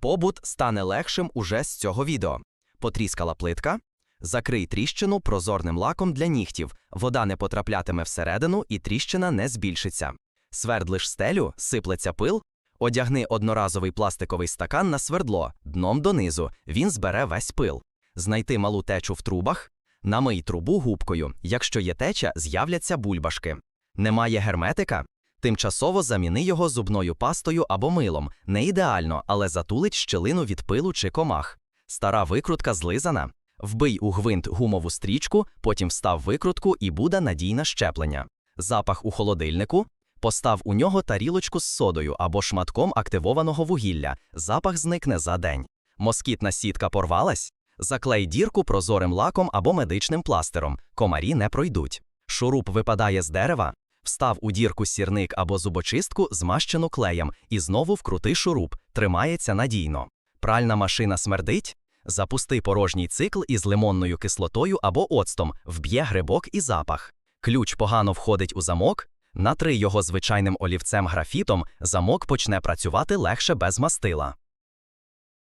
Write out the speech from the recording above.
Побут стане легшим уже з цього відео. Потріскала плитка. Закрий тріщину прозорним лаком для нігтів. Вода не потраплятиме всередину і тріщина не збільшиться. Свердлиш стелю, сиплеться пил. Одягни одноразовий пластиковий стакан на свердло, дном донизу. Він збере весь пил. Знайти малу течу в трубах. Намий трубу губкою. Якщо є теча, з'являться бульбашки. Немає герметика? Тимчасово заміни його зубною пастою або милом. Не ідеально, але затулить щелину від пилу чи комах. Стара викрутка злизана. Вбий у гвинт гумову стрічку, потім встав викрутку і буде надійне щеплення. Запах у холодильнику. Постав у нього тарілочку з содою або шматком активованого вугілля. Запах зникне за день. Москітна сітка порвалась? Заклей дірку прозорим лаком або медичним пластером. Комарі не пройдуть. Шуруп випадає з дерева. Встав у дірку сірник або зубочистку, змащену клеєм, і знову вкрути шуруп, тримається надійно. Пральна машина смердить? Запусти порожній цикл із лимонною кислотою або оцтом, вб'є грибок і запах. Ключ погано входить у замок. Натри його звичайним олівцем графітом, замок почне працювати легше без мастила.